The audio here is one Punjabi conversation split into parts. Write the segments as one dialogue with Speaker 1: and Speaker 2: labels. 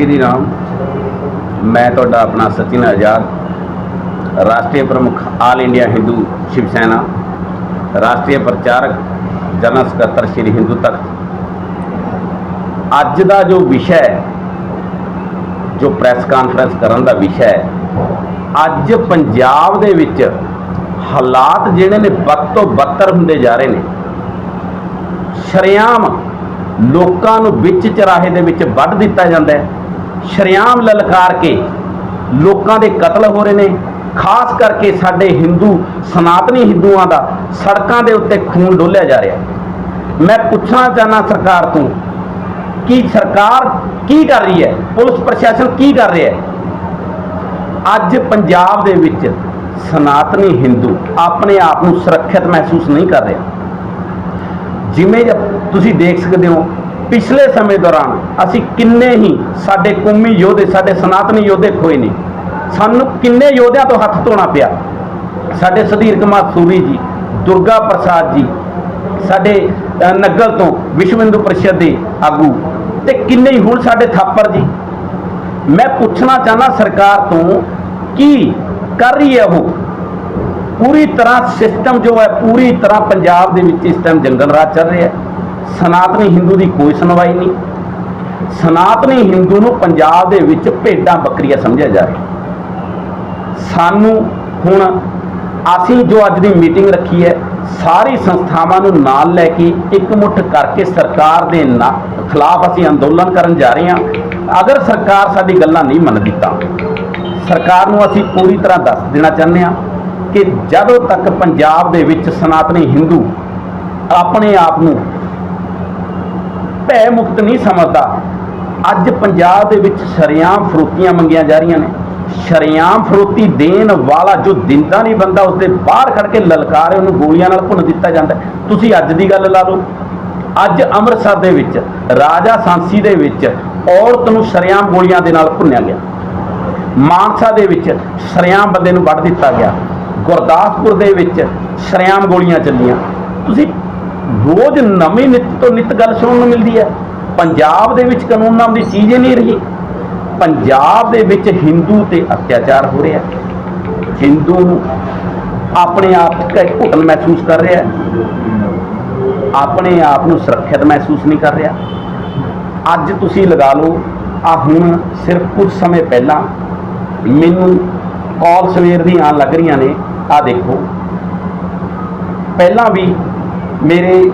Speaker 1: ਸ਼੍ਰੀ ਰਾਮ। ਮੈਂ ਤੁਹਾਡਾ ਆਪਣਾ ਸਚਿਨ ਆਜ਼ਾਦ ਰਾਸ਼ਟਰੀ ਪ੍ਰਮੁੱਖ ਆਲ ਇੰਡੀਆ ਹਿੰਦੂ ਸ਼ਿਵ ਸੈਨਾ। ਰਾਸ਼ਟਰੀ ਪ੍ਰਚਾਰਕ ਜਨਰਲ ਸਕੱਤਰ ਸ਼੍ਰੀ ਹਿੰਦੂ ਤਖਤ। ਅੱਜ ਦਾ ਜੋ ਵਿਸ਼ਾ ਹੈ, ਜੋ ਪ੍ਰੈਸ ਕਾਨਫਰੰਸ ਕਰਨ ਦਾ ਵਿਸ਼ਾ ਹੈ, ਅੱਜ ਪੰਜਾਬ ਦੇ ਵਿੱਚ ਹਾਲਾਤ ਜਿਹੜੇ ਨੇ ਬਦ ਤੋਂ ਬੱਤਰ ਹੁੰਦੇ ਜਾ ਰਹੇ ਨੇ। ਸ਼ਰੇਆਮ ਲੋਕਾਂ ਨੂੰ ਵਿੱਚ ਚਰਾਹੇ ਦੇ ਵਿੱਚ ਵੱਢ ਦਿੱਤਾ ਜਾਂਦਾ ਹੈ। ਸ਼ਰੇਆਮ ਲਲਕਾਰ ਕੇ ਲੋਕਾਂ ਦੇ ਕਤਲ ਹੋ ਰਹੇ ਨੇ। ਖਾਸ ਕਰਕੇ ਸਾਡੇ ਹਿੰਦੂ ਸਨਾਤਨੀ ਹਿੰਦੂਆਂ ਦਾ ਸੜਕਾਂ ਦੇ ਉੱਤੇ ਖੂਨ ਡੋਲਿਆ ਜਾ ਰਿਹਾ। ਮੈਂ ਪੁੱਛਣਾ ਚਾਹਨਾ ਸਰਕਾਰ ਤੋਂ ਕਿ ਸਰਕਾਰ ਕੀ ਕਰ ਰਹੀ ਹੈ? ਪੁਲਿਸ ਪ੍ਰਸ਼ਾਸਨ ਕੀ ਕਰ ਰਿਹਾ ਹੈ? ਅੱਜ ਪੰਜਾਬ ਦੇ ਵਿੱਚ ਸਨਾਤਨੀ ਹਿੰਦੂ ਆਪਣੇ ਆਪ ਨੂੰ ਸੁਰੱਖਿਅਤ ਮਹਿਸੂਸ ਨਹੀਂ ਕਰ ਰਿਹਾ। ਜਿਵੇਂ ਜ- ਤੁਸੀਂ ਦੇਖ ਸਕਦੇ ਹੋ ਪਿਛਲੇ ਸਮੇਂ ਦੌਰਾਨ ਅਸੀਂ ਕਿੰਨੇ ਹੀ ਸਾਡੇ ਕੌਮੀ ਯੋਧੇ ਸਾਡੇ ਸਨਾਤਨੀ ਯੋਧੇ ਖੋਏ ਨੇ। ਸਾਨੂੰ ਕਿੰਨੇ ਯੋਧਿਆਂ ਤੋਂ ਹੱਥ ਧੋਣਾ ਪਿਆ? ਸਾਡੇ ਸੁਧੀਰ ਕੁਮਾਰ ਸੂਰੀ ਜੀ ਦੁਰਗਾ ਪ੍ਰਸਾਦ ਜੀ ਸਾਡੇ ਅ, ਨਗਲ ਤੋਂ ਵਿਸ਼ਵ ਹਿੰਦੂ ਪਰਿਸ਼ਦ ਦੇ ਆਗੂ ਤੇ ਕਿੰਨੇ ਹੀ ਹੁਣ ਸਾਡੇ ਥਾਪਰ ਜੀ। ਮੈਂ ਪੁੱਛਣਾ ਚਾਹਨਾ ਸਰਕਾਰ ਤੋਂ ਕੀ ਕਰ ਰਹੀ ਹੈ ਉਹ? ਪੂਰੀ ਤਰ੍ਹਾਂ ਸਿਸਟਮ ਜੋ ਹੈ ਪੂਰੀ ਤਰ੍ਹਾਂ ਪੰਜਾਬ ਦੇ ਵਿੱਚ ਇਸ ਟਾਈਮ ਜੰਗਲ ਰਾਜ ਚੱਲ ਰਿਹਾ ਹੈ। ਸਨਾਤਨੀ ਹਿੰਦੂ ਦੀ ਕੋਈ ਸੁਣਵਾਈ ਨਹੀਂ। ਸਨਾਤਨੀ ਹਿੰਦੂ ਨੂੰ ਪੰਜਾਬ ਦੇ ਵਿੱਚ ਭੇਡਾਂ ਬੱਕਰੀਆਂ ਸਮਝਿਆ ਜਾ ਰਿਹਾ। ਸਾਨੂੰ ਹੁਣ ਅਸੀਂ ਜੋ ਅੱਜ ਦੀ ਮੀਟਿੰਗ ਰੱਖੀ ਹੈ, ਸਾਰੀ ਸੰਸਥਾਵਾਂ ਨੂੰ ਨਾਲ ਲੈ ਕੇ ਇਕਮੁੱਠ ਕਰਕੇ ਸਰਕਾਰ ਦੇ ਨਾ- ਖਿਲਾਫ ਅਸੀਂ ਅੰਦੋਲਨ ਕਰਨ ਜਾ ਰਹੇ ਹਾਂ। ਅਗਰ ਸਰਕਾਰ ਸਾਡੀ ਗੱਲਾਂ ਨਹੀਂ ਮੰਨਦੀ ਤਾਂ। ਸਰਕਾਰ ਨੂੰ ਅਸੀਂ ਪੂਰੀ ਤਰ੍ਹਾਂ ਦੱਸ ਦੇਣਾ ਚਾਹੁੰਦੇ ਹਾਂ ਕਿ ਜਦੋਂ ਤੱਕ ਪੰਜਾਬ ਦੇ ਵਿੱਚ ਸਨਾਤਨੀ ਹਿੰਦੂ ਆਪਣੇ ਆਪ ਨੂੰ ਭੈ ਮੁਕਤ ਨਹੀਂ ਸਮਝਦਾ। ਅੱਜ ਪੰਜਾਬ ਦੇ ਵਿੱਚ ਸ਼ਰੇਆਮ ਫਰੋਤੀਆਂ ਮੰਗੀਆਂ ਜਾ ਰਹੀਆਂ ਨੇ। ਸ਼ਰੇਆਮ ਫਰੋਤੀ ਦੇਣ ਵਾਲਾ ਜੋ ਦਿੰਦਾ ਨਹੀਂ ਬੰਦਾ, ਉਸਦੇ ਬਾਹਰ ਖੜ ਕੇ ਲਲਕਾਰੇ ਉਹਨੂੰ ਗੋਲੀਆਂ ਨਾਲ ਭੁੰਨ ਦਿੱਤਾ ਜਾਂਦਾ ਤੁਸੀਂ ਅੱਜ ਦੀ ਗੱਲ ਲਾ ਲਓ। ਅੱਜ ਅੰਮ੍ਰਿਤਸਰ ਦੇ ਵਿੱਚ, ਰਾਜਾ ਸਾਂਸੀ ਦੇ ਵਿੱਚ ਔਰਤ ਨੂੰ ਸ਼ਰੇਆਮ ਗੋਲੀਆਂ ਦੇ ਨਾਲ ਭੁੰਨਿਆ ਗਿਆ। ਮਾਨਸਾ ਦੇ ਵਿੱਚ ਸ਼ਰੇਆਮ ਬੰਦੇ ਨੂੰ ਵੱਢ ਦਿੱਤਾ ਗਿਆ। ਗੁਰਦਾਸਪੁਰ ਦੇ ਵਿੱਚ ਸ਼ਰੇਆਮ ਗੋਲੀਆਂ ਚੱਲੀਆਂ। ਤੁਸੀਂ ਰੋਜ਼ ਨਵੀਂ ਨਿਤ ਤੋਂ ਨਿਤ ਗੱਲ ਸੁਣਨ ਨੂੰ ਮਿਲਦੀ ਹੈ। ਪੰਜਾਬ ਦੇ ਵਿੱਚ ਕਾਨੂੰਨ ਨਾਮ ਦੀ ਚੀਜ਼ ਹੀ ਨਹੀਂ ਰਹੀ। ਪੰਜਾਬ ਦੇ ਵਿੱਚ ਹਿੰਦੂ ਤੇ ਅਤਿਆਚਾਰ ਹੋ ਰਿਹਾ ਹਿੰਦੂ ਨੂੰ ਆਪਣੇ ਆਪ 'ਚ ਘੁਟਨ ਮਹਿਸੂਸ ਕਰ ਰਿਹਾ ਆਪਣੇ ਆਪ ਨੂੰ ਸੁਰੱਖਿਅਤ ਮਹਿਸੂਸ ਨਹੀਂ ਕਰ ਰਿਹਾ। ਅੱਜ ਤੁਸੀਂ ਲਗਾ ਲਓ, ਆ ਹੁਣ ਸਿਰਫ ਕੁਝ ਸਮੇਂ ਪਹਿਲਾਂ ਮੈਨੂੰ ਕਾਲ ਸਵੇਰ ਦੀ ਆਉਣ ਲੱਗ ਰਹੀਆਂ ਨੇ। ਆ ਦੇਖੋ। ਪਹਿਲਾਂ ਵੀ ਮੇਰੇ,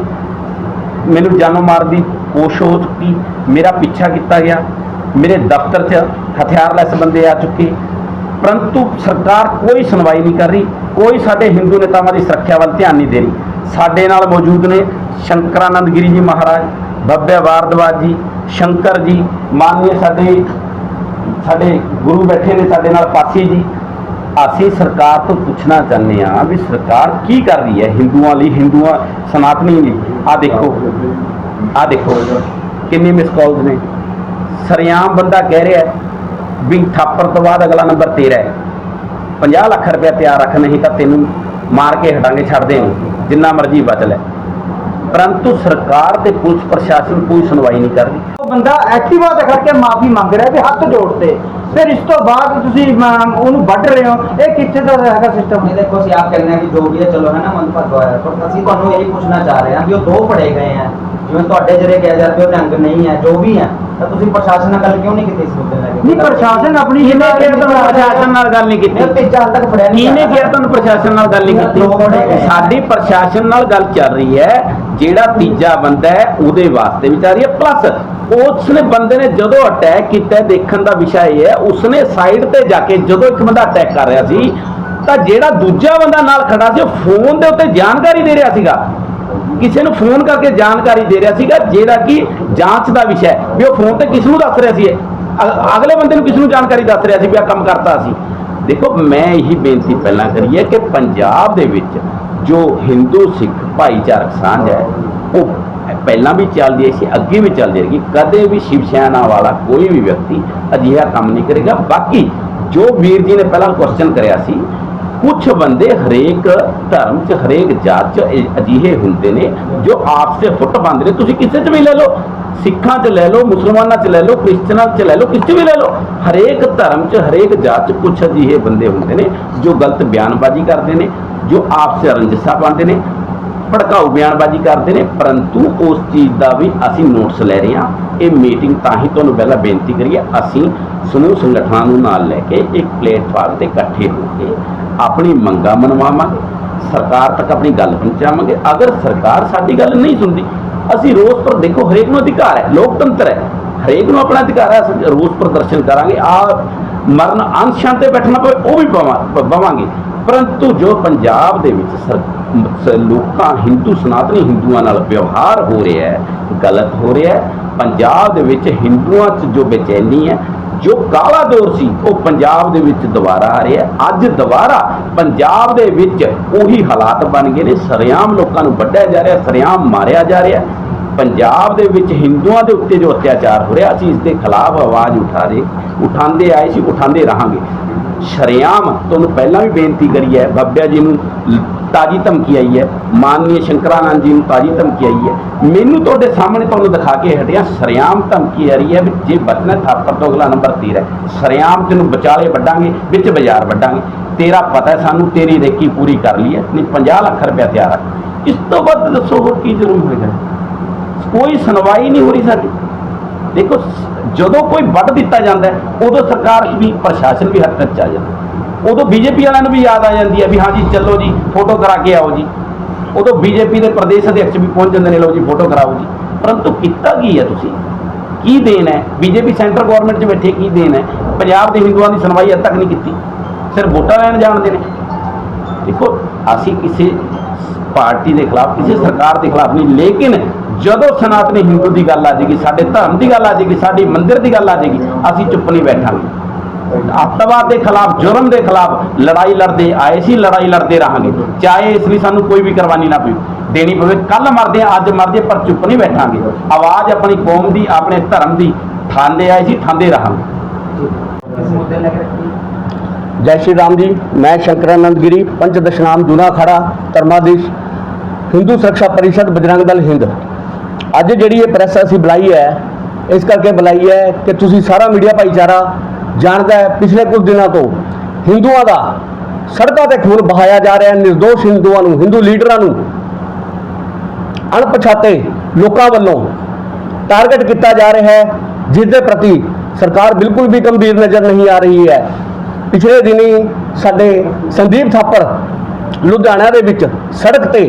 Speaker 1: ਮੈਨੂੰ ਜਾਨੋਂ ਮਾਰਨ ਦੀ ਕੋਸ਼ਿਸ਼ ਹੋ ਚੁੱਕੀ, ਮੇਰਾ ਪਿੱਛਾ ਕੀਤਾ ਗਿਆ। ਮੇਰੇ ਦਫ਼ਤਰ 'ਚ ਹਥਿਆਰਲੈਸ ਬੰਦੇ ਆ ਚੁੱਕੇ। ਪਰੰਤੂ ਸਰਕਾਰ ਕੋਈ ਸੁਣਵਾਈ ਨਹੀਂ ਕਰ ਰਹੀ, ਕੋਈ ਸਾਡੇ ਹਿੰਦੂ ਨੇਤਾਵਾਂ ਦੀ ਸੁਰੱਖਿਆ ਵੱਲ ਧਿਆਨ ਨਹੀਂ ਦੇ ਰਹੀ। ਸਾਡੇ ਨਾਲ ਮੌਜੂਦ ਨੇ ਸ਼ੰਕਰਾਨੰਦ ਗਿਰੀ ਜੀ ਮਹਾਰਾਜ, ਬੱਬੇ ਵਾਰਦਵਾਜ ਜੀ, ਸ਼ੰਕਰ ਜੀ ਮਾਨਨੀय ਸਾਡੇ ਸਾਡੇ ਗੁਰੂ ਬੈਠੇ ਨੇ ਸਾਡੇ ਨਾਲ ਪਾਸੀ ਜੀ। ਅਸੀਂ ਸਰਕਾਰ ਤੋਂ ਪੁੱਛਣਾ ਚਾਹੁੰਦੇ ਹਾਂ ਵੀ ਸਰਕਾਰ ਕੀ ਕਰ ਰਹੀ ਹੈ ਹਿੰਦੂਆਂ ਲਈ, ਹਿੰਦੂਆਂ, ਸਨਾਤਨੀ ਲਈ? ਆ ਦੇਖੋ ਆ ਦੇਖੋ, ਕਿੰਨੀ ਮਿਸ ਕਾਲਸ ਨੇ। ਸਰਿਆਮ ਬੰਦਾ ਕਹਿ ਰਿਹਾ ਵੀ ਥਾਪਰ ਤੋਂ ਬਾਅਦ ਅਗਲਾ ਨੰਬਰ ਤੇਰਾ ਹੈ। 50 ਲੱਖ ਰੁਪਏ ਤਿਆਰ ਰੱਖ ਨਹੀਂ ਤਾਂ ਤੈਨੂੰ ਮਾਰ ਕੇ ਹਟਾਂਗੇ ਛੱਡਦੇ ਨਹੀਂ ਜਿੰਨਾ ਮਰਜ਼ੀ ਬਚ ਲੈ ਪਰੰਤੂ ਸਰਕਾਰ ਤੇ ਪੁਲਿਸ ਪ੍ਰਸ਼ਾਸਨ ਕੋਈ ਸੁਣਵਾਈ ਨਹੀਂ ਕਰ ਰਹੀ।
Speaker 2: ਉਹ ਬੰਦਾ ਐਕਟਿਵਾ ਤੇ ਖੜ ਕੇ ਮਾਫੀ ਮੰਗ ਰਿਹਾ ਵੀ ਹੱਥ ਜੋੜਤੇ ਫਿਰ ਇਸ ਤੋਂ ਬਾਅਦ ਤੁਸੀਂ ਉਹਨੂੰ ਵੱਢ ਰਹੇ ਹੋ। ਇਹ ਕਿੱਥੇ ਦਾ ਹੈਗਾ ਸਿਸਟਮ
Speaker 3: ਇਹ ਦੇਖੋ ਅਸੀਂ ਆਪ ਕਹਿੰਦੇ ਹਾਂ ਕਿ ਜੋ ਵੀ ਹੈ ਚਲੋ ਹੈ ਨਾ ਮਨ ਭਗਵਾ ਹੈ। ਪਰ ਅਸੀਂ ਤੁਹਾਨੂੰ ਇਹ ਪੁੱਛਣਾ ਚਾਹ ਰਹੇ ਹਾਂ ਕਿ ਉਹ ਦੋ ਫੜੇ ਗਏ ਹੈ। ਜਿਵੇਂ ਤੁਹਾਡੇ ਜਿਹੜੇ ਕਿਹਾ ਜਾ ਰਿਹਾ ਉਹ ਰੰਗ ਨਹੀਂ ਹੈ ਜੋ ਵੀ ਹੈ ਤਾਂ ਤੁਸੀਂ ਪ੍ਰਸ਼ਾਸਨ ਨਾਲ ਗੱਲ ਕਿਉਂ ਨਹੀਂ ਕੀਤੀ ਇਸ ਮੁੱਦੇ ਲੈ ਕੇ
Speaker 2: ਨਹੀਂ ਪ੍ਰਸ਼ਾਸਨ ਆਪਣੀ
Speaker 1: ਇਹਨੇ ਕਿਹਾ ਤੁਹਾਨੂੰ ਪ੍ਰਸ਼ਾਸਨ ਨਾਲ ਗੱਲ ਨਹੀਂ ਕੀਤੀ?
Speaker 3: ਇਹ ਤੀਜਾ ਹਾਲ ਤੱਕ ਫੜਿਆ ਨਹੀਂ
Speaker 1: ਇਹਨੇ ਕਿਹਾ ਤੁਹਾਨੂੰ ਪ੍ਰਸ਼ਾਸਨ ਨਾਲ ਗੱਲ ਨਹੀਂ ਕੀਤੀ? ਸਾਡੀ ਪ੍ਰਸ਼ਾਸਨ ਨਾਲ ਗੱਲ ਚੱਲ ਰਹੀ ਹੈ ਜਿਹੜਾ ਤੀਜਾ ਬੰਦਾ ਹੈ, ਉਹਦੇ ਵਾਸਤੇ ਵਿਚਾਰੀ ਹੈ। ਪਲੱਸ ਉਸਨੇ ਬੰਦੇ ਨੇ ਜਦੋਂ ਅਟੈਕ ਕੀਤਾ, ਦੇਖਣ ਦਾ ਵਿਸ਼ਾ ਇਹ ਹੈ, ਉਸਨੇ ਸਾਈਡ ਤੇ ਜਾ ਕੇ ਜਦੋਂ ਇੱਕ ਬੰਦਾ ਅਟੈਕ ਕਰ ਰਿਹਾ ਸੀ, ਤਾਂ ਜਿਹੜਾ ਦੂਜਾ ਬੰਦਾ ਨਾਲ ਖੜਾ ਸੀ, ਉਹ ਫੋਨ ਦੇ ਉੱਤੇ ਜਾਣਕਾਰੀ ਦੇ ਰਿਹਾ ਸੀਗਾ। ਕਿਸੇ ਨੂੰ ਫੋਨ ਕਰਕੇ ਜਾਣਕਾਰੀ ਦੇ ਰਿਹਾ ਸੀਗਾ, ਜਿਹੜਾ ਕਿ ਜਾਂਚ ਦਾ ਵਿਸ਼ਾ ਹੈ। ਵੀ ਉਹ ਫੋਨ ਤੇ ਕਿਸ ਨੂੰ ਦੱਸ ਰਿਹਾ ਸੀ ਅਗਲੇ ਬੰਦੇ ਨੂੰ ਕਿਸ ਨੂੰ ਜਾਣਕਾਰੀ ਦੱਸ ਰਿਹਾ ਸੀ ਵੀ ਆ ਕੰਮ ਕਰਤਾ ਸੀ? ਦੇਖੋ, ਮੈਂ ਇਹੀ ਬੇਨਤੀ ਪਹਿਲਾਂ ਕਰੀ ਹੈ ਕਿ ਪੰਜਾਬ ਦੇ ਵਿੱਚ ਜੋ ਹਿੰਦੂ ਸਿੱਖ ਭਾਈਚਾਰਕ ਸਾਂਝ ਹੈ, ਉਹ ਪਹਿਲਾਂ ਵੀ ਚੱਲਦੀ ਹੈ ਸੀ ਅੱਗੇ ਵੀ ਚੱਲਦੀ ਰਹੇਗੀ। ਕਦੇ ਵੀ ਸ਼ਿਵ ਸੈਨਾ ਵਾਲਾ ਕੋਈ ਵੀ ਵਿਅਕਤੀ ਅਜਿਹਾ ਕੰਮ ਨਹੀਂ ਕਰੇਗਾ। ਬਾਕੀ ਜੋ ਵੀਰ ਜੀ ਨੇ ਪਹਿਲਾਂ ਕੁਐਸਚਨ ਕਰਿਆ ਸੀ ਕੁਝ ਬੰਦੇ ਹਰੇਕ ਧਰਮ 'ਚ, ਹਰੇਕ ਜਾਤ 'ਚ ਅਜਿਹੇ ਹੁੰਦੇ ਨੇ, ਜੋ ਆਪ 'ਚ ਫੁੱਟ ਪਾਉਂਦੇ ਨੇ। ਤੁਸੀਂ ਕਿਸੇ 'ਚ ਵੀ ਲੈ ਲਓ, ਸਿੱਖਾਂ 'ਚ ਲੈ ਲਓ, ਮੁਸਲਮਾਨਾਂ 'ਚ ਲੈ ਲਓ, ਕ੍ਰਿਸਚਨਾਂ 'ਚ ਲੈ ਲਓ, ਕਿਸੇ 'ਚ ਵੀ ਲੈ ਲਓ, ਹਰੇਕ ਧਰਮ 'ਚ, ਹਰੇਕ ਜਾਤ 'ਚ ਕੁਝ ਅਜਿਹੇ ਬੰਦੇ ਹੁੰਦੇ ਨੇ, ਜੋ ਗਲਤ ਬਿਆਨਬਾਜ਼ੀ ਕਰਦੇ ਨੇ ਜੋ ਆਪਸ 'ਚ ਰੰਜਿਸ਼ਾਂ ਪਾਉਂਦੇ ਨੇ, ਭੜਕਾਊ ਬਿਆਨਬਾਜ਼ੀ ਕਰਦੇ ਨੇ, ਪਰੰਤੂ ਉਸ ਚੀਜ਼ ਦਾ ਵੀ ਅਸੀਂ ਨੋਟਸ ਲੈ ਰਹੇ ਹਾਂ। ਇਹ ਮੀਟਿੰਗ ਤਾਂ ਹੀ ਤੁਹਾਨੂੰ ਪਹਿਲਾਂ ਬੇਨਤੀ ਕਰੀਏ, ਅਸੀਂ ਸਮੂਹ ਸੰਗਠਨਾਂ ਨੂੰ ਨਾਲ ਲੈ ਕੇ ਇੱਕ ਪਲੇਟਫਾਰਮ ਤੇ ਇਕੱਠੇ ਹੋ ਕੇ ਆਪਣੀ ਮੰਗਾਂ ਮਨਵਾਵਾਂਗੇ, ਸਰਕਾਰ ਤੱਕ ਆਪਣੀ ਗੱਲ ਪਹੁੰਚਾਵਾਂਗੇ। ਅਗਰ ਸਰਕਾਰ ਸਾਡੀ ਗੱਲ ਨਹੀਂ ਸੁਣਦੀ, ਅਸੀਂ ਰੋਸ ਪਰ ਦੇਖੋ ਹਰੇਕ ਨੂੰ ਅਧਿਕਾਰ ਹੈ, ਲੋਕਤੰਤਰ ਹੈ। ਹਰੇਕ ਨੂੰ ਆਪਣਾ ਅਧਿਕਾਰ ਹੈ, ਅਸੀਂ ਰੋਸ ਪ੍ਰਦਰਸ਼ਨ ਕਰਾਂਗੇ। ਆ ਮਰਨ ਅੰਸ਼ਾਂ ਤੇ ਬੈਠਣਾ ਪਵੇ, ਉਹ ਵੀ ਪਵਾਂ- ਪਵਾਂਗੇ ਪਰੰਤੂ ਜੋ ਪੰਜਾਬ ਦੇ ਵਿੱਚ ਸਰ ਲੋਕਾਂ, ਹਿੰਦੂ ਸਨਾਤਨੀ ਹਿੰਦੂਆਂ ਨਾਲ ਵਿਵਹਾਰ ਹੋ ਰਿਹਾ ਹੈ, ਗਲਤ ਹੋ ਰਿਹਾ ਹੈ, ਪੰਜਾਬ ਦੇ ਵਿੱਚ ਹਿੰਦੂਆਂ 'ਚ ਜੋ ਬੇਚੈਨੀ ਹੈ, ਜੋ ਕਾਲਾ ਦੌਰ ਸੀ, ਉਹ ਪੰਜਾਬ ਦੇ ਵਿੱਚ ਦੁਬਾਰਾ ਆ ਰਿਹਾ ਅੱਜ ਦੁਬਾਰਾ ਪੰਜਾਬ ਦੇ ਵਿੱਚ ਉਹੀ ਹਾਲਾਤ ਬਣ ਗਏ ਨੇ, ਸਰਿਆਮ ਲੋਕਾਂ ਨੂੰ ਵੱਢਿਆ ਜਾ ਰਿਹਾ, ਸਰਿਆਮ ਮਾਰਿਆ ਜਾ ਰਿਹਾ। ਪੰਜਾਬ ਦੇ ਵਿੱਚ ਹਿੰਦੂਆਂ ਦੇ ਉੱਤੇ ਜੋ ਅਤਿਆਚਾਰ ਹੋ ਰਿਹਾ, ਅਸੀਂ ਇਸ ਦੇ ਖਿਲਾਫ ਆਵਾਜ਼ ਉਠਾ ਰਹੇ ਉਠਾਉਂਦੇ ਆਏ ਸੀ, ਉਠਾਉਂਦੇ ਰਹਾਂਗੇ। ਸ਼ਰਿਆਮ ਤੁਹਾਨੂੰ ਪਹਿਲਾਂ ਵੀ ਬੇਨਤੀ ਕਰੀ ਹੈ, ਬੱਬਿਆ ਜੀ ਨੂੰ ਤਾਜੀ ਧਮਕੀ ਆਈ ਹੈ ਮਾਨਨੀय ਸ਼ੰਕਰਾਨੰਦ ਜੀ ਨੂੰ ਤਾਜੀ ਧਮਕੀ ਆਈ ਹੈ। ਮੈਨੂੰ ਤੁਹਾਡੇ ਸਾਹਮਣੇ ਤੁਹਾਨੂੰ ਦਿਖਾ ਕੇ ਹਟਿਆ, ਸ਼ਰਿਆਮ ਧਮਕੀ ਆ ਰਹੀ ਹੈ ਵੀ ਜੇ ਬਚਣਾ ਥਾਪਰ ਤੋਂ ਅਗਲਾ ਨੰਬਰ 13 ਹੈ। ਸ਼ਰਿਆਮ ਤੈਨੂੰ ਵਿਚਾਲੇ ਵੱਡਾਂਗੇ ਵਿੱਚ ਬਾਜ਼ਾਰ ਵੱਡਾਂਗੇ ਤੇਰਾ ਪਤਾ ਹੈ ਸਾਨੂੰ, ਤੇਰੀ ਰੇਕੀ ਪੂਰੀ ਕਰ ਲਈ ਹੈ, ਨਹੀਂ 50 ਲੱਖ ਰੁਪਇਆ ਤਿਆਰ ਹੈ ਇਸ ਤੋਂ ਵੱਧ ਦੱਸੋ ਹੋਰ ਕੀ ਜ਼ਰੂਰ ਹੋਏਗਾ? ਕੋਈ ਸੁਣਵਾਈ ਨਹੀਂ ਹੋ ਰਹੀ ਸਾਡੀ। ਦੇਖੋ, ਜਦੋਂ ਕੋਈ ਵੱਢ ਦਿੱਤਾ ਜਾਂਦਾ ਉਦੋਂ ਸਰਕਾਰ ਵੀ, ਪ੍ਰਸ਼ਾਸਨ ਵੀ ਹਰਕਤ ਚ ਆ ਜਾਂਦਾ ਉਦੋਂ ਬੀਜੇਪੀ ਵਾਲਿਆਂ ਨੂੰ ਵੀ ਯਾਦ ਆ ਜਾਂਦੀ ਹੈ ਵੀ ਹਾਂ ਜੀ, ਚੱਲੋ ਜੀ, ਫੋਟੋ ਕਰਾ ਕੇ ਆਓ ਜੀ। ਉਦੋਂ ਬੀਜੇਪੀ ਦੇ ਪ੍ਰਦੇਸ਼ ਅਧਿਕਸ਼ ਵੀ ਪਹੁੰਚ ਜਾਂਦੇ ਨੇ, ਲਓ ਜੀ, ਫੋਟੋ ਕਰਾਓ ਜੀ। ਪਰੰਤੂ ਕੀਤਾ ਕੀ ਹੈ ਤੁਸੀਂ? ਕੀ ਦੇਣ ਹੈ? ਬੀਜੇਪੀ ਸੈਂਟਰ ਗਵਰਨਮੈਂਟ 'ਚ ਬੈਠੇ ਕੀ ਦੇਣ ਹੈ? ਪੰਜਾਬ ਦੇ ਹਿੰਦੂਆਂ ਦੀ ਸੁਣਵਾਈ ਅੱਜ ਤੱਕ ਨਹੀਂ ਕੀਤੀ। ਸਿਰਫ ਵੋਟਾਂ ਲੈਣ ਜਾਣਦੇ ਨੇ। ਦੇਖੋ, ਅਸੀਂ ਕਿਸੇ ਪਾਰਟੀ ਦੇ ਖਿਲਾਫ, ਕਿਸੇ ਸਰਕਾਰ ਦੇ ਖਿਲਾਫ ਨਹੀਂ, ਲੇਕਿਨ ਜਦੋਂ ਸਨਾਤਨੀ ਹਿੰਦੂ ਦੀ ਗੱਲ ਆ ਜਾਏਗੀ, ਸਾਡੇ ਧਰਮ ਦੀ ਗੱਲ ਆ ਜਾਏਗੀ, ਸਾਡੀ ਮੰਦਿਰ ਦੀ ਗੱਲ ਆ ਜਾਏਗੀ, ਅਸੀਂ ਚੁੱਪ ਨਹੀਂ ਬੈਠਾਂਗੇ। ਅੱਤਵਾਦ ਦੇ ਖਿਲਾਫ, ਜੁਰਮ ਦੇ ਖਿਲਾਫ ਲੜਾਈ ਲੜਦੇ ਆਏ ਸੀ, ਲੜਾਈ ਲੜਦੇ ਰਹਾਂਗੇ। ਚਾਹੇ ਇਸ ਲਈ ਸਾਨੂੰ ਕੋਈ ਵੀ ਕੁਰਬਾਨੀ ਨਾ ਪਵੇ। ਦੇਣੀ ਪਵੇ ਕੱਲ ਮਰਦੇ ਆ ਅੱਜ ਮਰਦੇ ਪਰ ਚੁੱਪ ਨਹੀਂ ਬੈਠਾਂਗੇ। ਆਵਾਜ਼ ਆਪਣੀ ਕੌਮ ਦੀ, ਆਪਣੇ ਧਰਮ ਦੀ ਠਾਂਦੇ ਆਏ ਸੀ ਠਾਂਦੇ ਰਹਾਂਗੇ।
Speaker 4: ਜੈ ਸ਼੍ਰੀ ਰਾਮ ਜੀ, ਮੈਂ ਸ਼ੰਕਰਾਨੰਦ ਗਿਰੀ ਪੰਚ ਦਸ਼ਨਾਮ ਜੂਨਾ ਖੜਾ ਧਰਮਾਦੀਸ਼ ਹਿੰਦੂ ਸੁਰੱਖਿਆ ਪਰਿਸ਼ਦ, ਬਜਰੰਗ ਦਲ ਹਿੰਦ। ਅੱਜ ਜਿਹੜੀ ਇਹ ਪ੍ਰੈਸ ਅਸੀਂ ਬੁਲਾਈ ਹੈ, ਇਸ ਕਰਕੇ ਬੁਲਾਈ ਹੈ ਕਿ ਤੁਸੀਂ ਸਾਰਾ ਮੀਡੀਆ ਭਾਈਚਾਰਾ ਜਾਣਦਾ ਹੈ ਪਿਛਲੇ ਕੁਝ ਦਿਨਾਂ ਤੋਂ। ਹਿੰਦੂਆਂ ਦਾ ਸੜਕਾਂ ਤੇ ਖੂਨ ਬਹਾਇਆ ਜਾ ਰਿਹਾ ਹੈ, ਨਿਰਦੋਸ਼ ਹਿੰਦੂਆਂ ਨੂੰ, ਹਿੰਦੂ ਲੀਡਰਾਂ ਨੂੰ। ਅਣਪਛਾਤੇ ਲੋਕਾਂ ਵੱਲੋਂ ਟਾਰਗੇਟ ਕੀਤਾ ਜਾ ਰਿਹਾ ਹੈ ਜਿਸ ਦੇ ਪ੍ਰਤੀ ਸਰਕਾਰ ਬਿਲਕੁਲ ਵੀ ਗੰਭੀਰ ਨਜ਼ਰ ਨਹੀਂ ਆ ਰਹੀ ਹੈ। ਪਿਛਲੇ ਦਿਨੀ ਸਾਡੇ ਸੰਦੀਪ ਥਾਪਰ ਲੁਧਿਆਣਾ ਦੇ ਵਿੱਚ ਸੜਕ ਤੇ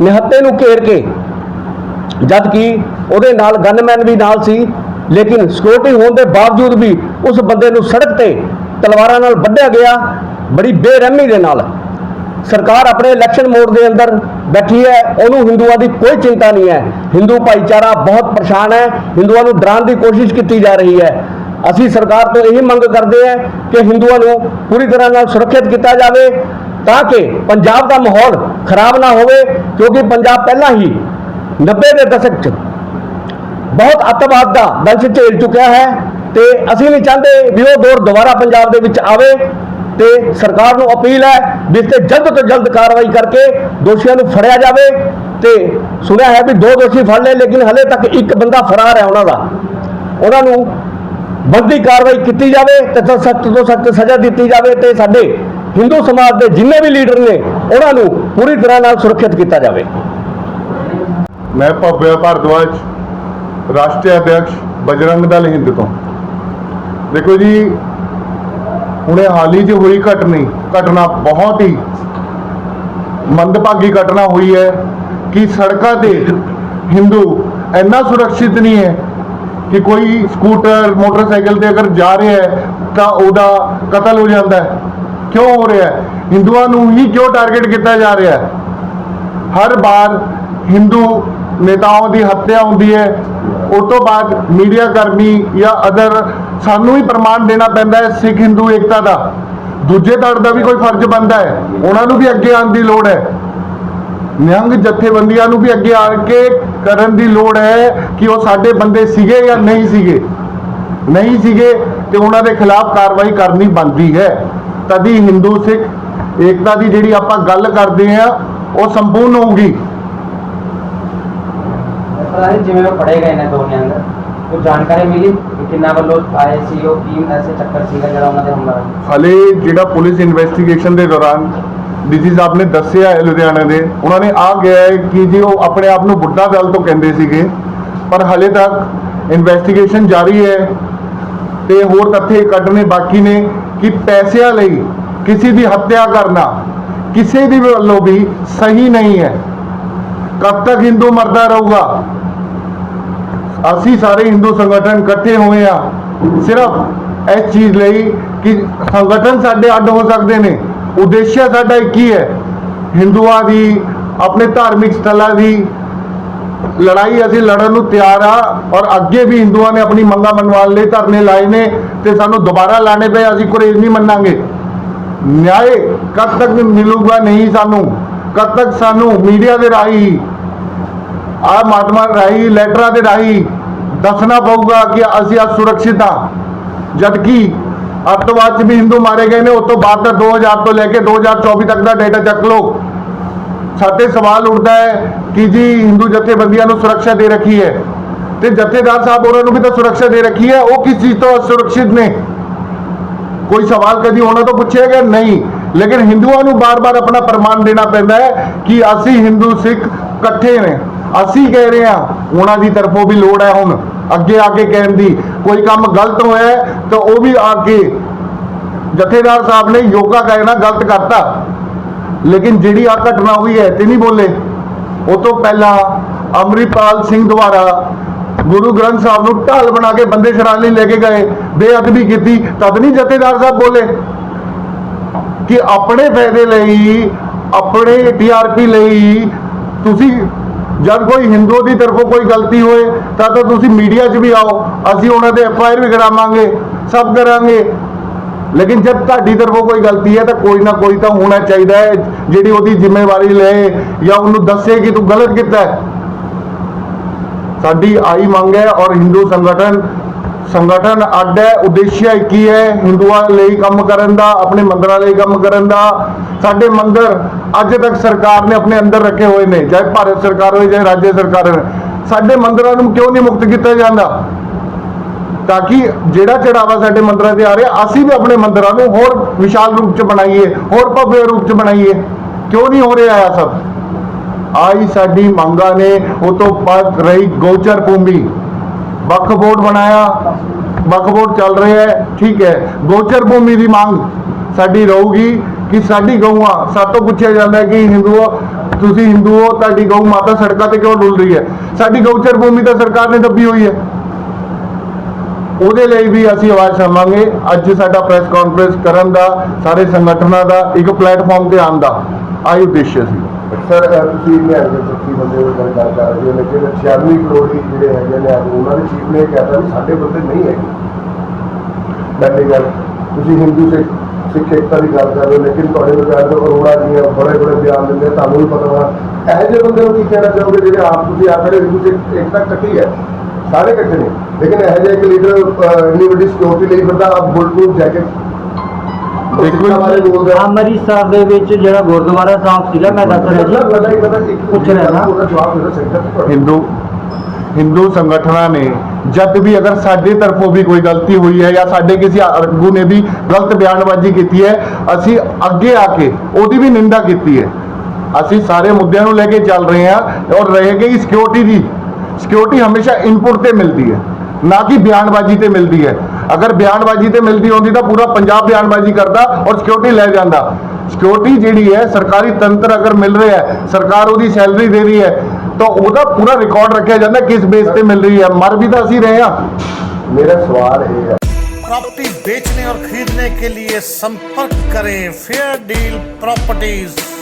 Speaker 4: ਨਿਹੱਤੇ ਨੂੰ ਘੇਰ ਕੇ ਜਦ ਕਿ ਉਹਦੇ ਨਾਲ ਗਨਮੈਨ ਵੀ ਨਾਲ ਸੀ, ਲੇਕਿਨ ਸਿਕਿਉਰਿਟੀ ਹੋਣ ਦੇ ਬਾਵਜੂਦ ਵੀ ਉਸ ਬੰਦੇ ਨੂੰ ਸੜਕ ਤੇ ਤਲਵਾਰਾਂ ਨਾਲ ਵੱਢਿਆ ਗਿਆ, ਬੜੀ ਬੇਰਹਿਮੀ ਦੇ ਨਾਲ। ਸਰਕਾਰ ਆਪਣੇ ਇਲੈਕਸ਼ਨ ਮੋਡ ਦੇ ਅੰਦਰ ਬੈਠੀ ਹੈ, ਉਹਨੂੰ ਹਿੰਦੂਆਂ ਦੀ ਕੋਈ ਚਿੰਤਾ ਨਹੀਂ ਹੈ। ਹਿੰਦੂ ਭਾਈਚਾਰਾ ਬਹੁਤ ਪਰੇਸ਼ਾਨ ਹੈ, ਹਿੰਦੂਆਂ ਨੂੰ ਡਰਾਉਣ ਦੀ ਕੋਸ਼ਿਸ਼ ਕੀਤੀ ਜਾ ਰਹੀ ਹੈ। ਅਸੀਂ ਸਰਕਾਰ ਤੋਂ ਇਹੀ ਮੰਗ ਕਰਦੇ ਹਾਂ ਕਿ ਹਿੰਦੂਆਂ ਨੂੰ ਪੂਰੀ ਤਰ੍ਹਾਂ ਨਾਲ ਸੁਰੱਖਿਅਤ ਕੀਤਾ ਜਾਵੇ, ਤਾਂ ਕਿ ਪੰਜਾਬ ਦਾ ਮਾਹੌਲ ਖਰਾਬ ਨਾ ਹੋਵੇ, ਕਿਉਂਕਿ ਪੰਜਾਬ ਪਹਿਲਾਂ ਹੀ 90 ਦੇ ਦਸ਼ਕ 'ਚ ਬਹੁਤ ਅੱਤਵਾਦ ਦਾ ਦੰਸ਼ ਝੇਲ ਚੁੱਕਿਆ ਹੈ ਤੇ ਅਸੀਂ ਨਹੀਂ ਚਾਹੁੰਦੇ ਵੀ ਉਹ ਦੌਰ ਦੁਬਾਰਾ ਪੰਜਾਬ ਦੇ ਵਿੱਚ ਆਵੇ ਤੇ ਸਰਕਾਰ ਨੂੰ ਅਪੀਲ ਹੈ ਵੀ ਇਸ ਤੇ ਜਲਦ ਤੋਂ ਜਲਦ ਕਾਰਵਾਈ ਕਰਕੇ ਦੋਸ਼ੀਆਂ ਨੂੰ ਫੜਿਆ ਜਾਵੇ ਤੇ ਸੁਣਿਆ ਹੈ ਵੀ ਦੋ ਦੋਸ਼ੀ ਫੜ ਲਏ, ਲੇਕਿਨ ਹਲੇ ਤੱਕ ਇੱਕ ਬੰਦਾ ਫਰਾਰ ਹੈ ਉਹਨਾਂ ਦਾ। ਉਹਨਾਂ ਨੂੰ ਬੰਦੀ ਕਾਰਵਾਈ ਕੀਤੀ ਜਾਵੇ ਤੇ ਸਖਤ ਤੋਂ ਸਖਤ ਸਜ਼ਾ ਦਿੱਤੀ ਜਾਵੇ ਤੇ ਸਾਡੇ ਹਿੰਦੂ ਸਮਾਜ ਦੇ ਜਿੰਨੇ ਵੀ ਲੀਡਰ ਨੇ, ਉਹਨਾਂ ਨੂੰ ਪੂਰੀ ਤਰ੍ਹਾਂ ਨਾਲ ਸੁਰੱਖਿਅਤ ਕੀਤਾ ਜਾਵੇ।
Speaker 5: ਮੈਂ ਭव्य ਭਾਰਦਵਾਜ, ਰਾਸ਼ਟਰੀ ਅਧਿਕਸ਼ ਬਜਰੰਗ ਦਲ ਹਿੰਦ ਤੋਂ। ਦੇਖੋ ਜੀ, ਹੁਣੇ ਹਾਲ ਹੀ 'ਚ ਹੋਈ ਘਟਨੀ, ਘਟਨਾ ਬਹੁਤ ਹੀ ਮੰਦਭਾਗੀ ਘਟਨਾ ਹੋਈ ਹੈ ਕਿ ਸੜਕਾਂ ਤੇ ਹਿੰਦੂ ਇੰਨਾ ਸੁਰੱਖਿਅਤ ਨਹੀਂ ਹੈ ਕਿ ਕੋਈ ਸਕੂਟਰ, ਮੋਟਰਸਾਈਕਲ ਤੇ ਅਗਰ ਜਾ ਰਿਹਾ ਹੈ ਤਾਂ ਉਹਦਾ ਕਤਲ ਹੋ ਜਾਂਦਾ ਹੈ। ਕਿਉਂ ਹੋ ਰਿਹਾ ਹੈ? ਹਿੰਦੂਆਂ ਨੂੰ ਹੀ ਕਿਉਂ ਟਾਰਗੇਟ ਕੀਤਾ ਜਾ ਰਿਹਾ ਹੈ। ਹਰ ਵਾਰ ਹਿੰਦੂ ਨੇਤਾਵਾਂ ਦੀ ਹੱਤਿਆ ਹੁੰਦੀ ਹੈ। ਉਸ ਤੋਂ ਬਾਅਦ ਮੀਡੀਆ ਕਰਮੀ ਜਾਂ ਅਦਰ ਸਾਨੂੰ ਵੀ ਪ੍ਰਮਾਣ ਦੇਣਾ ਪੈਂਦਾ ਹੈ ਸਿੱਖ, ਹਿੰਦੂ, ਏਕਤਾ ਦਾ। ਦੂਜੇ ਧੜ ਦਾ ਵੀ ਕੋਈ ਫਰਜ਼ ਬਣਦਾ ਹੈ। ਉਹਨਾਂ ਨੂੰ ਵੀ ਅੱਗੇ ਆਉਣ ਦੀ ਲੋੜ ਹੈ। ਨਿਹੰਗ ਜਥੇਬੰਦੀਆਂ ਨੂੰ ਵੀ ਅੱਗੇ ਆ ਕੇ ਕਰਨ ਦੀ ਲੋੜ ਹੈ ਕਿ ਉਹ ਸਾਡੇ ਬੰਦੇ ਸੀਗੇ ਜਾਂ ਨਹੀਂ ਸੀਗੇ। ਨਹੀਂ ਸੀਗੇ ਤੇ ਉਹਨਾਂ ਦੇ ਖਿਲਾਫ ਕਾਰਵਾਈ ਕਰਨੀ ਬਣਦੀ ਹੈ। ਤਦੀ ਹਿੰਦੂ ਸਿੱਖ ਏਕਤਾ ਦੀ ਜਿਹੜੀ ਆਪਾਂ ਗੱਲ ਕਰਦੇ ਆ ਉਹ ਸੰਪੂਰਨ ਹੋਊਗੀ।
Speaker 3: ਪਤਾ ਨਹੀਂ ਜਿਵੇਂ ਉਹ ਫੜੇ ਗਏ ਨੇ ਦੋ ਨਿਹੰਗ ਕੋਈ ਜਾਣਕਾਰੀ ਮਿਲੀ ਕਿ ਕਿੰਨਾ ਵੱਲੋਂ ਆਏ ਸੀ, ਉਹ ਕੀ ਐਸੇ ਚੱਕਰ ਸੀਗਾ ਜਿਹੜਾ ਉਹਨਾਂ ਦੇ ਹਮਲਾ ਹੋਇਆ?
Speaker 5: ਹਲੇ ਜਿਹੜਾ ਪੁਲਿਸ ਇਨਵੈਸਟੀਗੇਸ਼ਨ ਦੇ ਦੌਰਾਨ ਡੀਸੀ ਸਾਹਿਬ ਨੇ ਦੱਸਿਆ ਹੈ ਲੁਧਿਆਣਾ ਦੇ, ਉਹਨਾਂ ਨੇ ਆ ਗਿਆ ਹੈ ਕਿ ਜੀ ਉਹ ਆਪਣੇ ਆਪ ਨੂੰ ਬੁੱਢਾ ਦਲ ਤੋਂ ਕਹਿੰਦੇ ਸੀਗੇ, ਪਰ ਹਲੇ ਤੱਕ ਇਨਵੈਸਟੀਗੇਸ਼ਨ ਜਾਰੀ ਹੈ ਤੇ ਹੋਰ ਤੱਥੇ ਕੱਢਣੇ ਬਾਕੀ ਨੇ ਕਿ ਪੈਸਿਆਂ ਲਈ ਕਿਸੇ ਦੀ ਹੱਤਿਆ ਕਰਨਾ ਕਿਸੇ ਦੀ ਵੱਲੋਂ ਵੀ ਸਹੀ ਨਹੀਂ ਹੈ। ਕਦ ਤੱਕ ਹਿੰਦੂ ਮਰਦਾ ਰਹੂਗਾ? ਅਸੀਂ ਸਾਰੇ ਹਿੰਦੂ ਸੰਗਠਨ ਇਕੱਠੇ ਹੋਏ ਆ। ਸਿਰਫ ਇਸ ਚੀਜ਼ ਲਈ ਕਿ ਸੰਗਠਨ ਸਾਡੇ ਅੱਡ ਹੋ ਸਕਦੇ ਨੇ। ਉਦੇਸ਼ ਸਾਡਾ ਇੱਕ ਹੀ ਹੈ। ਹਿੰਦੂਆਂ ਦੀ, ਆਪਣੇ ਧਾਰਮਿਕ ਸਥਲਾਂ ਦੀ ਲੜਾਈ ਅਸੀਂ ਲੜਨ ਨੂੰ ਤਿਆਰ ਆ ਔਰ ਅੱਗੇ ਵੀ ਹਿੰਦੂਆਂ ਨੇ ਆਪਣੀ ਮੰਗਾਂ ਮੰਨਵਾਉਣ ਲਈ ਧਰਨੇ ਲਾਏ ਨੇ ਤੇ ਸਾਨੂੰ ਦੁਬਾਰਾ ਲਾਣੇ ਪਏ, ਅਸੀਂ ਗੁਰੇਜ਼ ਨਹੀਂ ਮੰਨਾਂਗੇ। ਨਿਆਂ ਕਦ ਤੱਕ ਮਿਲੂਗਾ ਨਹੀਂ ਸਾਨੂੰ? ਕਦ ਤੱਕ ਸਾਨੂੰ ਮੀਡੀਆ ਦੇ ਰਾਹੀਂ ਆ ਮਾਧਿਅਮਾਂ ਰਾਹੀਂ ਲੈਟਰਾਂ ਦੇ ਰਾਹੀਂ ਦੱਸਣਾ ਪਊਗਾ ਕਿ ਅਸੀਂ ਅੱਜ ਸੁਰੱਖਿਅਤ ਹਾਂ ਜਦਕਿ ਅੱਤਵਾਦ 'ਚ ਵੀ ਹਿੰਦੂ ਮਾਰੇ ਗਏ ਨੇ, ਉਸ ਤੋਂ ਬਾਅਦ ਦਾ 2000 ਤੋਂ ਲੈ ਕੇ 2024 ਤੱਕ ਦਾ ਡੇਟਾ ਚੱਕ ਲਓ। ਸਾਡੇ ਸਵਾਲ ਉੱਠਦਾ ਹੈ ਕਿ ਜੀ ਹਿੰਦੂ ਜਥੇਬੰਦੀਆਂ ਨੂੰ ਸੁਰੱਖਿਆ ਦੇ ਰੱਖੀ ਹੈ। ਤੇ ਜਥੇਦਾਰ ਸਾਹਿਬ ਉਹਨਾਂ ਨੂੰ ਵੀ ਤਾਂ ਸੁਰੱਖਿਆ ਦੇ ਰੱਖੀ ਹੈ। ਉਹ ਕਿਸ ਚੀਜ਼ ਤੋਂ ਸੁਰੱਖਿਅਤ ਨੇ? ਕੋਈ ਸਵਾਲ ਕਦੀ ਉਹਨਾਂ ਤੋਂ ਪੁੱਛਿਆ ਗਿਆ? ਨਹੀਂ। ਲੇਕਿਨ ਹਿੰਦੂਆਂ ਨੂੰ ਬਾਰ-ਬਾਰ ਆਪਣਾ ਪ੍ਰਮਾਣ ਦੇਣਾ ਪੈਂਦਾ ਹੈ ਕਿ ਅਸੀਂ ਹਿੰਦੂ ਸਿੱਖ ਇਕੱਠੇ ਨੇ। ਅਸੀਂ ਕਹਿ ਰਹੇ ਹਾਂ, ਉਹਨਾਂ ਦੀ ਤਰਫੋਂ ਵੀ ਲੋੜ ਹੈ ਹੁਣ, ਅੱਗੇ ਆ ਕੇ ਕਹਿਣ ਦੀ। ਕੋਈ ਕੰਮ ਗਲਤ ਹੋਇਆ ਤਾਂ ਉਹ ਵੀ ਆ ਕੇ ਜਥੇਦਾਰ ਸਾਹਿਬ ਨੇ ਯੋਗਾ ਕਹਿਣਾ ਗਲਤ ਕਰਤਾ। ਲੇਕਿਨ ਜਿਹੜੀ ਆ ਘਟਨਾ ਹੋਈ ਹੈ ਤੇ ਨਹੀਂ ਬੋਲੇ। ਉਹ ਤੋਂ ਪਹਿਲਾਂ ਅੰਮ੍ਰਿਤਪਾਲ ਸਿੰਘ ਦੁਆਰਾ ਗੁਰੂ ਗ੍ਰੰਥ ਸਾਹਿਬ ਨੂੰ ਢਾਲ ਬਣਾ ਕੇ ਬੰਦੇ ਸ਼ਰਾਨ ਲਈ ਲੈ ਕੇ ਗਏ, ਬੇਅਦਬੀ ਕੀਤੀ, ਤਦ ਨਹੀਂ ਜਥੇਦਾਰ ਸਾਹਿਬ ਬੋਲੇ? ਕਿ ਆਪਣੇ ਫਾਇਦੇ ਲਈ, ਆਪਣੇ ਟੀਆਰਪੀ ਲਈ ਤੁਸੀਂ ਜਦ ਕੋਈ ਹਿੰਦੂ ਦੀ ਤਰਫੋਂ ਕੋਈ ਗਲਤੀ ਹੋਏ, ਤਾਂ ਤਾਂ ਤੁਸੀਂ ਮੀਡੀਆ 'ਚ ਵੀ ਆਓ। ਅਸੀਂ ਉਹਨਾਂ ਦੇ ਐਫ ਆਈ ਆਰ ਵੀ ਕਰਾਵਾਂਗੇ, ਸਭ ਕਰਾਂਗੇ। ਲੇਕਿਨ ਜਦ ਤੁਹਾਡੀ ਤਰਫੋਂ ਕੋਈ ਗਲਤੀ ਹੈ, ਤਾਂ ਕੋਈ ਨਾ ਕੋਈ ਤਾਂ ਹੋਣਾ ਚਾਹੀਦਾ ਹੈ, ਜਿਹੜੀ ਉਹਦੀ ਜ਼ਿੰਮੇਵਾਰੀ ਲਏ ਜਾਂ ਉਹਨੂੰ ਦੱਸੇ ਕਿ ਤੂੰ ਗਲਤ ਕੀਤਾ ਹੈ। ਸਾਡੀ ਆਈ ਮੰਗ ਹੈ ਔਰ ਹਿੰਦੂ ਸੰਗਠਨ ਸੰਗਠਨ ਅੱਡ ਹੈ, ਉਦੇਸ਼ ਇੱਕ ਹੀ ਹੈ, ਹਿੰਦੂਆਂ ਲਈ ਕੰਮ ਕਰਨ ਦਾ, ਆਪਣੇ ਮੰਦਰਾਂ ਲਈ ਕੰਮ ਕਰਨ ਦਾ। ਸਾਡੇ ਮੰਦਰ ਅੱਜ ਤੱਕ ਸਰਕਾਰ ਨੇ ਆਪਣੇ ਅੰਦਰ ਰੱਖੇ ਹੋਏ ਨੇ, ਚਾਹੇ ਭਾਰਤ ਸਰਕਾਰ ਹੋਵੇ, ਚਾਹੇ ਰਾਜ ਸਰਕਾਰ ਹੋਵੇ। ਸਾਡੇ ਮੰਦਰਾਂ ਨੂੰ ਕਿਉਂ ਨਹੀਂ ਮੁਕਤ ਕੀਤਾ ਜਾਂਦਾ? ਤਾਂ ਕਿ ਜਿਹੜਾ ਚੜਾਵਾ ਸਾਡੇ ਮੰਦਰਾਂ ਤੇ ਆ ਰਿਹਾ, ਅਸੀਂ ਵੀ ਆਪਣੇ ਮੰਦਰਾਂ ਨੂੰ ਹੋਰ ਵਿਸ਼ਾਲ ਰੂਪ ਚ ਬਣਾਈਏ, ਹੋਰ ਭਵਯ ਰੂਪ ਚ ਬਣਾਈਏ। ਕਿਉਂ ਨਹੀਂ ਹੋ ਰਿਹਾ ਆ ਸਭ? ਆਈ ਸਾਡੀ ਮੰਗਾਂ ਨੇ, ਉਹ ਤੋਂ ਬਾਅਦ ਰਹੀ ਗੋਚਰ ਭੂਮੀ। ਵਕਫ ਬੋਰਡ ਬਣਾਇਆ ਵਕਫ ਬੋਰਡ ਚੱਲ ਰਿਹਾ ਹੈ, ਠੀਕ ਹੈ। ਗੋਚਰ ਭੂਮੀ ਦੀ ਮੰਗ ਸਾਡੀ ਰਹੂਗੀ ਕਿ ਸਾਡੀ ਗਊਆਂ ਸਾਤੋਂ ਪੁੱਛਿਆ ਜਾਂਦਾ ਹੈ ਕਿ ਹਿੰਦੂਓ, ਤੁਸੀਂ ਹਿੰਦੂ ਹੋ ਤੁਹਾਡੀ ਗਊ ਮਾਤਾ ਸੜਕਾਂ ਤੇ ਕਿਉਂ ਡੁੱਲ ਰਹੀ ਹੈ? ਸਾਡੀ ਗਊਚਰ ਭੂਮੀ ਤਾਂ ਸਰਕਾਰ ਨੇ ਦੱਬੀ ਹੋਈ ਹੈ। ਉਹਦੇ ਲਈ ਵੀ ਅਸੀਂ ਆਵਾਜ਼ ਉਠਾਵਾਂਗੇ ਅੱਜ ਸਾਡਾ ਪ੍ਰੈਸ ਕਾਨਫਰੰਸ ਕਰਨ ਦਾ, ਸਾਰੇ ਸੰਗਠਨਾਂ ਦਾ, ਇੱਕ ਪਲੇਟਫਾਰਮ ਤੇ ਆਉਣ ਦਾ। ਆਈ ਉਦੇਸ਼ ਸੀ
Speaker 6: ਸਰ ਤੁਸੀਂ ਨਿਹੰਗ ਦੇ ਸੱਚੀ ਬੰਦੇ ਦੀ ਗੱਲ ਕਰ ਕਰ ਰਹੇ ਹੋ ਲੇਕਿਨ 96 ਕਰੋੜ ਦੀ ਜਿਹੜੇ ਹੈਗੇ ਨੇ ਉਹਨਾਂ ਦੇ ਚੀਫ ਨੇ ਇਹ ਕਹਿਤਾ ਵੀ ਸਾਡੇ ਬੰਦੇ ਨਹੀਂ ਹੈਗੇ। ਪਹਿਲੀ ਗੱਲ ਤੁਸੀਂ ਹਿੰਦੂ ਸਿੱਖ ਸਿੱਖ ਏਕਤਾ ਦੀ ਗੱਲ ਕਰ ਰਹੇ ਹੋ ਲੇਕਿਨ ਤੁਹਾਡੇ ਵਿਚਾਰ ਤੋਂ ਅਰੋੜਾ ਜੀ ਬੜੇ ਬੜੇ ਬਿਆਨ ਦਿੰਦੇ ਆ, ਤੁਹਾਨੂੰ ਵੀ ਪਤਾ ਹੋਣਾ। ਇਹੋ ਜਿਹੇ ਬੰਦੇ ਨੂੰ ਕੀ ਕਹਿਣਾ ਚਾਹੋਗੇ ਜਿਹੜੇ ਆਪ ਤੁਸੀਂ ਆਖੜੇ ਹਿੰਦੂ ਸਿੱਖ ਏਕਤਾ ਇਕੱਠੀ ਹੈ? ਸਾਰੇ ਇਕੱਠੇ ਨੇ। ਲੇਕਿਨ ਇਹੋ ਜਿਹਾ ਇੱਕ ਲੀਡਰ ਇੰਨੀ ਵੱਡੀ ਸਿਕਿਉਰਿਟੀ ਲਈ ਫਿਰਦਾ ਆਪ ਬੁਲਟੂਥ ਜੈਕਟ
Speaker 5: ਦੇਖੋ। ਜੀ,
Speaker 6: ਬਾਰੇ ਬੋਲਦਾ
Speaker 2: ਅੰਮ੍ਰਿਤਸਰ ਦੇ ਵਿੱਚ ਜਿਹੜਾ ਗੁਰਦੁਆਰਾ ਸਾਹਿਬ ਸੀਗਾ ਮੈਂ ਦੱਸ ਰਿਹਾ
Speaker 6: ਮਤਲਬ ਪਤਾ ਹੀ
Speaker 2: ਜੀ
Speaker 6: ਪਤਾ ਇੱਕ
Speaker 2: ਪੁੱਛ ਰਿਹਾ ਨਾ।
Speaker 6: ਉਹਦਾ ਜਵਾਬ ਦੇ ਸੈਂਟਰ ਤੇ
Speaker 5: ਹਿੰਦੂ ਹਿੰਦੂ ਸੰਗਠਨਾਂ ਨੇ ਜਦ ਵੀ ਅਗਰ ਸਾਡੇ ਤਰਫੋਂ ਵੀ ਕੋਈ ਗਲਤੀ ਹੋਈ ਹੈ ਜਾਂ ਸਾਡੇ ਕਿਸੇ ਆਗੂ ਨੇ ਵੀ ਗਲਤ ਬਿਆਨਬਾਜ਼ੀ ਕੀਤੀ ਹੈ ਅਸੀਂ ਅੱਗੇ ਆ ਕੇ ਉਹਦੀ ਵੀ ਨਿੰਦਾ ਕੀਤੀ ਹੈ। ਅਸੀਂ ਸਾਰੇ ਮੁੱਦਿਆਂ ਨੂੰ ਲੈ ਕੇ ਚੱਲ ਰਹੇ ਹਾਂ ਔਰ ਰਹੇਗੀ ਸਿਕਿਉਰਿਟੀ ਦੀ। ਸਿਕਿਉਰਿਟੀ ਹਮੇਸ਼ਾ ਇਨਪੁਟ ਤੇ ਮਿਲਦੀ ਹੈ ਨਾ ਕਿ ਬਿਆਨਬਾਜ਼ੀ ਤੇ ਮਿਲਦੀ ਹੈ। ਅਗਰ ਬਿਆਨਬਾਜ਼ੀ ਤੇ ਮਿਲਦੀ ਹੁੰਦੀ ਤਾਂ ਪੂਰਾ ਪੰਜਾਬ ਬਿਆਨਬਾਜ਼ੀ ਕਰਦਾ ਔਰ ਸਿਕਿਉਰਿਟੀ ਲੈ ਜਾਂਦਾ ਸਿਕਿਉਰਿਟੀ ਜਿਹੜੀ ਹੈ ਸਰਕਾਰੀ ਤੰਤਰ ਅਗਰ ਮਿਲ ਰਿਹਾ ਹੈ ਸਰਕਾਰ ਉਹਦੀ ਸੈਲਰੀ ਦੇ ਰਹੀ ਹੈ ਤਾਂ ਉਹਦਾ ਪੂਰਾ ਰਿਕਾਰਡ ਰੱਖਿਆ ਜਾਂਦਾ ਕਿਸ ਬੇਸ ਤੇ ਮਿਲ ਰਹੀ ਹੈ ਮਰ ਵੀ ਤਾਂ ਅਸੀਂ ਰਹੇ ਹਾਂ
Speaker 6: ਮੇਰਾ ਸਵਾਲ ਇਹ ਹੈ
Speaker 7: प्रॉपर्टी बेचने और खरीदने के लिए संपर्क करें फेयर डील प्रॉपर्टीज